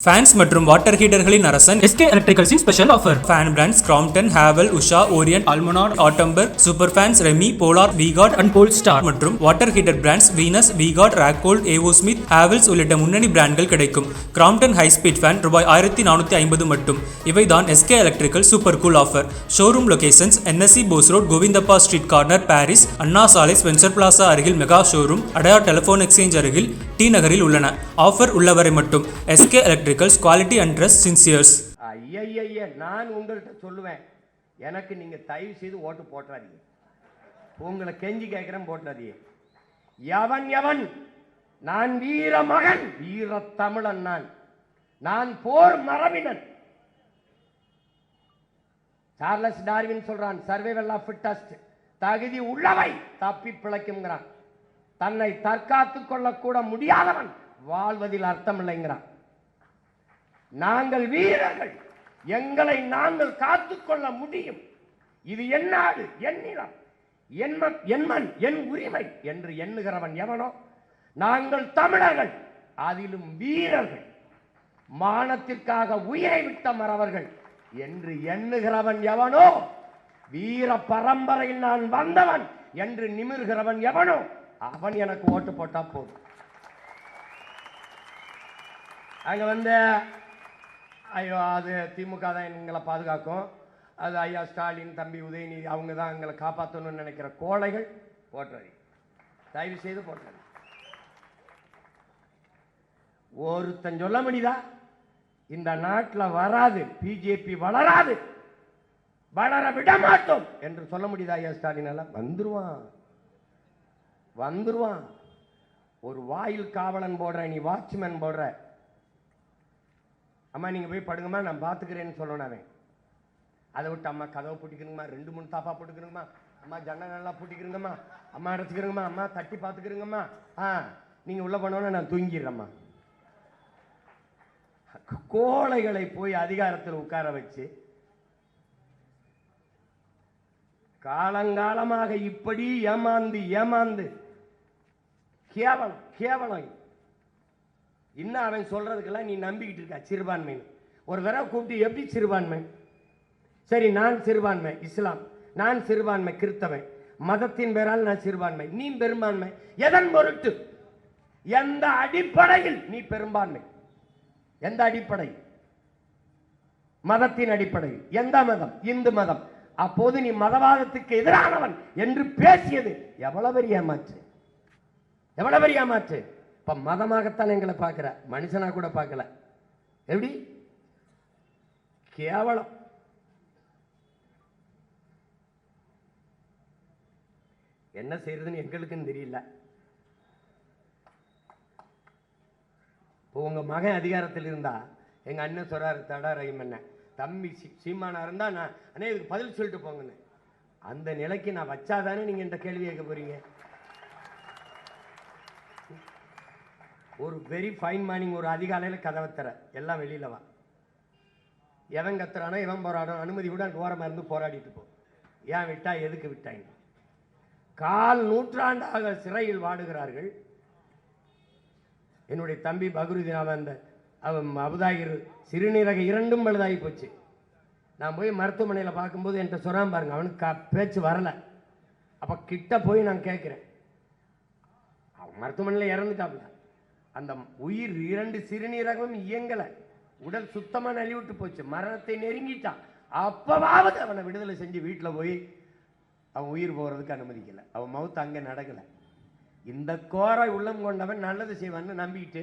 Fans மற்றும் water ஹீட்டர்களின் அரசன் SK எலக்ட்ரிகல்ஸின் special offer fan brands Crompton Havells Usha Orient Almonard Atomberg super fans Remi Polar Vguard and pole star மற்றும் water heater brands Venus Vguard Racold AO Smith Havells உள்ளிட்ட முன்னணி பிராண்ட்கள் கிடைக்கும். Crompton high speed fan ரூபாய் ஆயிரத்தி நானூற்றி ஐம்பது மட்டும். இவைதான் SK electrical super cool offer showroom locations NSC Bose road Govindappa street corner Parry's Anna சாலை ஸ்பென்சர் பிளாசா அருகில் mega showroom Adyar telephone exchange அருகில் டி நகரில் உள்ளன. ஆஃபர் உள்ளவரை மட்டும். SK Electricals quality and trust சின்சியர்ஸ் ஐயய்ய நான் உங்கள்கிட்ட சொல்லுவேன். எனக்கு நீங்கள் தயவு செய்து ஓட்டு போட்டுறாதீங்க. உங்களை கெஞ்சி கேட்கிறேன் போட்டுறாதீங்க. எவன் எவன் நான் வீர மகன்! வீர தமிழன் நான். நான் போர் மரபினன். சார்லஸ் டார்வின் சொல்றான் சர்வைவல் ஆஃப் ஃபிட்டஸ்ட் தகுதி உள்ளவை தப்பி பிழைக்குங்கிறான் தன்னை தற்காத்துக் கொள்ளக்கூட முடியாதவன் வாழ்வதில் அர்த்தம் இல்லைங்கிறான் நாங்கள் வீரர்கள். எங்களை நாங்கள் காத்துக்கொள்ள முடியும். இது என் நாடு என் நிலம். என்மன் என் என் உரிமை என்று எண்ணுகிறவன் எவனோ? நாங்கள் தமிழர்கள் அதிலும் வீரர்கள். மானத்திற்காக உயிரை விட்ட மறவர்கள் என்று எண்ணுகிறவன் எவனோ? வீர பரம்பரையில் நான் வந்தவன் என்று நிமிர்கிறவன் எவனோ? அவன் எனக்கு ஓட்டு போட்டா போதும். அங்க வந்து ஐயோ அது திமுக தான் எங்களை பாதுகாக்கும். அது ஐயா ஸ்டாலின் தம்பி உதயநிதி அவங்க தான் எங்களை காப்பாற்றணும்னு நினைக்கிற கோழைகள் போட்டுறி தயவு செய்து போட்டுறது ஒருத்தன் சொல்ல முடியுதா? இந்த நாட்டில் வராது பிஜேபி வளராது வளர விட மாட்டோம் என்று சொல்ல முடியுதா ஐயா ஸ்டாலின் எல்லாம்? வந்துருவான். வந்துருவான். ஒரு வாயில் காவலன் போடுற நீ வாட்ச்மேன் போடுற. அம்மா நீங்க போய் படுங்கம்மா நான் பார்த்துக்கிறேன்னு சொல்லணும் அவன். அதை விட்டு அம்மா கதவை பிடிக்கணுங்கம்மா ரெண்டு மூணு தாப்பா போட்டுக்கணுங்கம்மா. அம்மா ஜன்னல் நல்லா பூட்டிக்கிறங்கம்மா. அம்மா அடைச்சிக்கிறங்கம்மா அம்மா தட்டி பார்த்துக்கிறங்கம்மா. ஆ நீங்க உள்ள போனோன்னு நான் தூங்கிடுறேம்மா. கோழைகளை போய் அதிகாரத்தில் உட்கார வச்சு காலங்காலமாக இப்படி ஏமாந்து ஏமாந்து கேவலம் கேவலம் இன்னும் அவன் சொல்றதுக்கெல்லாம் நீ நம்பிக்கிட்டு இருக்க சிறுபான்மைன்னு. ஒரு தடவை கூப்பிட்டு எப்படி சிறுபான்மை? சரி நான் சிறுபான்மை இஸ்லாம். நான் சிறுபான்மை கிறித்தவன். மதத்தின் பெயரால் நான் சிறுபான்மை. நீ பெரும்பான்மை. எதன் பொருட்டு? எந்த அடிப்படையில் நீ பெரும்பான்மை? எந்த அடிப்படை? மதத்தின் அடிப்படையில். எந்த மதம்? இந்து மதம். அப்போது நீ மதவாதத்துக்கு எதிரானவன் என்று பேசியது எவ்வளவு பெரிய ஏமாற்று? எவ்வளவு பெரிய ஏமாற்று? இப்ப மதமாகத்தான் எங்களை பார்க்கிற. மனுஷனா கூட பார்க்கல. எப்படி? கேவலம். என்ன செய்யறதுன்னு எங்களுக்குன்னு தெரியல. இப்போ உங்க மகன் அதிகாரத்தில் இருந்தா எங்க அண்ணன் சொல்றாரு தடா ரஹீம் அண்ணன் தம்பி சீ- சீமானா இருந்தா நான் அண்ணே இதுக்கு பதில் சொல்லிட்டு போங்கன்னு. அந்த நிலைக்கு நான் வச்சாதானே நீங்க இந்த கேள்வி கேட்க போறீங்க? ஒரு வெரி ஃபைன் மார்னிங் ஒரு அதிகாலையில் கதவை தர எல்லாம் வெளியில் வா. எவன் கத்துறானோ எவன் போராடும் அனுமதி கூட அங்கே ஓரமாக இருந்து போராடிட்டு போ. ஏன் விட்டா எதுக்கு விட்டாங்க கால் நூற்றாண்டாக சிறையில் வாடுகிறார்கள். என்னுடைய தம்பி பக்ருதீன் அவன் அந்த அவன் அபுதாகிரு சிறுநீரக இரண்டும் பழுதாகி போச்சு. நான் போய் மருத்துவமனையில் பார்க்கும்போது என்கிட்ட சொன்னான் பாருங்க அவனுக்கு க- பேச்சு வரலை. அப்போ கிட்ட போய் நான் கேட்குறேன். அவன் மருத்துவமனையில் இறந்துட்டாப்ல. அந்த உயிர் இரண்டு சிறுநீரகமும் இயங்கலை. உடல் சுத்தமாக நலிவிட்டு போச்சு. மரணத்தை நெருங்கிட்டான். அப்போவாவது அவனை விடுதலை செஞ்சு வீட்டில் போய் அவன் உயிர் போகிறதுக்கு அனுமதிக்கலை. அவன் மவுத்து அங்கே நடக்கலை. இந்த கோரை உள்ளம் கொண்டவன் நல்லது செய்வான்னு நம்பிக்கிட்டு